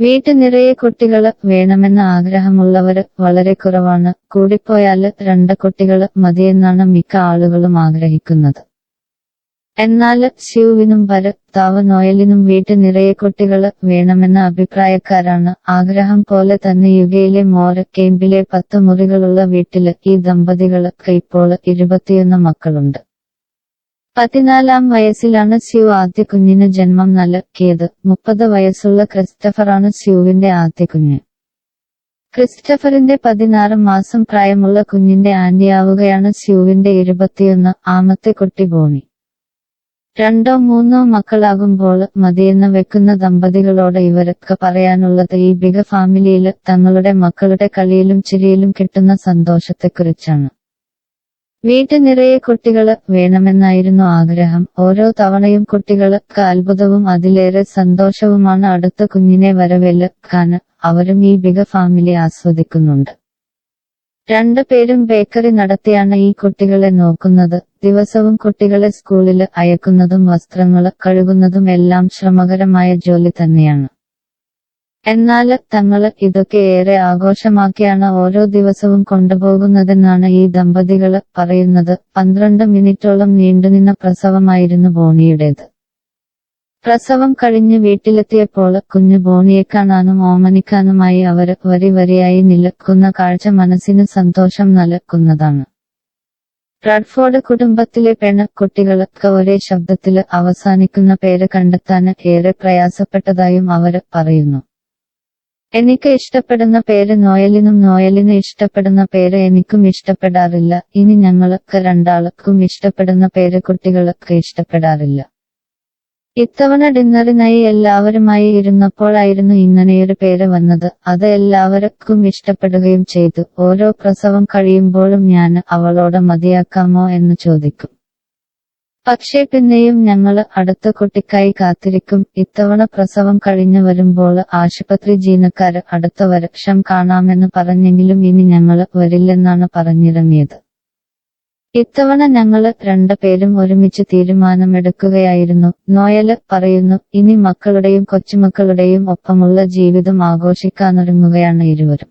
വീട്ടു നിറയെ കുട്ടികൾ വേണമെന്ന ആഗ്രഹമുള്ളവര് വളരെ കുറവാണ്. കൂടിപ്പോയാൽ രണ്ട് കുട്ടികൾ മതിയെന്നാണ് മിക്ക ആളുകളും ആഗ്രഹിക്കുന്നത്. എന്നാൽ ശിവുവിനും ഭരത്താവ് നോയലിനും വീട്ടു നിറയെ കുട്ടികൾ വേണമെന്ന അഭിപ്രായക്കാരാണ്. ആഗ്രഹം പോലെ തന്നെ യുഗയിലെ മോര കേമ്പിലെ പത്ത് മുറികളുള്ള വീട്ടിൽ ഈ ദമ്പതികൾക്ക് ഇപ്പോൾ ഇരുപത്തിയൊന്ന് മക്കളുണ്ട്. പതിനാലാം വയസ്സിലാണ് സ്യൂ ആദ്യ കുഞ്ഞിന് ജന്മം നൽകിയത്. മുപ്പത് വയസ്സുള്ള ക്രിസ്റ്റഫറാണ് സ്യൂവിന്റെ ആദ്യ കുഞ്ഞ്. ക്രിസ്റ്റഫറിന്റെ പതിനാറ് മാസം പ്രായമുള്ള കുഞ്ഞിന്റെ ആന്റിയാവുകയാണ് സ്യൂവിന്റെ ഇരുപത്തിയൊന്ന് ആമത്തെ കുട്ടി ബോണി. രണ്ടോ മൂന്നോ മക്കളാകുമ്പോൾ മതിയെന്ന് വെക്കുന്ന ദമ്പതികളോട് ഇവരൊക്കെ പറയാനുള്ളത് ഈ ബിഗ ഫാമിലിയിൽ തങ്ങളുടെ മക്കളുടെ കളിയിലും ചിരിയിലും കിട്ടുന്ന സന്തോഷത്തെക്കുറിച്ചാണ്. വീട്ടു നിറയെ കുട്ടികൾ വേണമെന്നായിരുന്നു ആഗ്രഹം. ഓരോ തവണയും കുട്ടികൾക്ക് അത്ഭുതവും അതിലേറെ സന്തോഷവുമാണ് അടുത്ത കുഞ്ഞിനെ വരവേൽക്കാൻ അവരും ഈ ബിഗ ഫാമിലി ആസ്വദിക്കുന്നുണ്ട്. രണ്ടു പേരും ബേക്കറി നടത്തിയാണ് ഈ കുട്ടികളെ നോക്കുന്നത്. ദിവസവും കുട്ടികളെ സ്കൂളിൽ അയക്കുന്നതും വസ്ത്രങ്ങൾ കഴുകുന്നതും എല്ലാം ശ്രമകരമായ ജോലി തന്നെയാണ്. എന്നാൽ തങ്ങൾ ഇതൊക്കെ ഏറെ ആഘോഷമാക്കിയാണ് ഓരോ ദിവസവും കൊണ്ടുപോകുന്നതെന്നാണ് ഈ ദമ്പതികൾ പറയുന്നത്. പന്ത്രണ്ട് മിനിറ്റോളം നീണ്ടുനിന്ന പ്രസവമായിരുന്നു ബോണിയുടേത്. പ്രസവം കഴിഞ്ഞ് വീട്ടിലെത്തിയപ്പോൾ കുഞ്ഞു ബോണിയെ കാണാനും ഓമനിക്കാനുമായി അവർ വരി വരിയായി നിൽക്കുന്ന കാഴ്ച മനസ്സിന് സന്തോഷം നൽകുന്നതാണ്. റാഡ്ഫോർഡ് കുടുംബത്തിലെ പെണ്ണക്കുട്ടികൾക്ക് ഒരേ ശബ്ദത്തിൽ അവസാനിക്കുന്ന പേര് കണ്ടെത്താൻ ഏറെ പ്രയാസപ്പെട്ടതായും അവർ പറയുന്നു. എനിക്ക് ഇഷ്ടപ്പെടുന്ന പേര് നോയലിനും നോയലിന് ഇഷ്ടപ്പെടുന്ന പേര് എനിക്കും ഇഷ്ടപ്പെടാറില്ല. ഇനി ഞങ്ങൾക്ക് രണ്ടാൾക്കും ഇഷ്ടപ്പെടുന്ന പേര് കുട്ടികൾക്ക് ഇഷ്ടപ്പെടാറില്ല. ഇത്തവണ ഡിന്നറിനായി എല്ലാവരുമായി ഇരുന്നപ്പോഴായിരുന്നു ഇങ്ങനെയൊരു പേര് വന്നത്. അത് എല്ലാവർക്കും ഇഷ്ടപ്പെടുകയും ചെയ്തു. ഓരോ പ്രസവം കഴിയുമ്പോഴും ഞാൻ അവളോട് മതിയാക്കാമോ എന്ന് ചോദിക്കും. പക്ഷേ പിന്നെയും ഞങ്ങൾ അടുത്ത കുട്ടിക്കായി കാത്തിരിക്കും. ഇത്തവണ പ്രസവം കഴിഞ്ഞു വരുമ്പോൾ ആശുപത്രി ജീവനക്കാര് അടുത്ത വർഷം കാണാമെന്ന് പറഞ്ഞെങ്കിലും ഇനി ഞങ്ങൾ വരില്ലെന്നാണ് പറഞ്ഞിറങ്ങിയത്. ഇത്തവണ ഞങ്ങൾ രണ്ടുപേരും ഒരുമിച്ച് തീരുമാനമെടുക്കുകയായിരുന്നു. നോയൽ പറയുന്നു ഇനി മക്കളുടെയും കൊച്ചുമക്കളുടെയും ഒപ്പമുള്ള ജീവിതം ആഘോഷിക്കാനൊരുങ്ങുകയാണ് ഇരുവരും.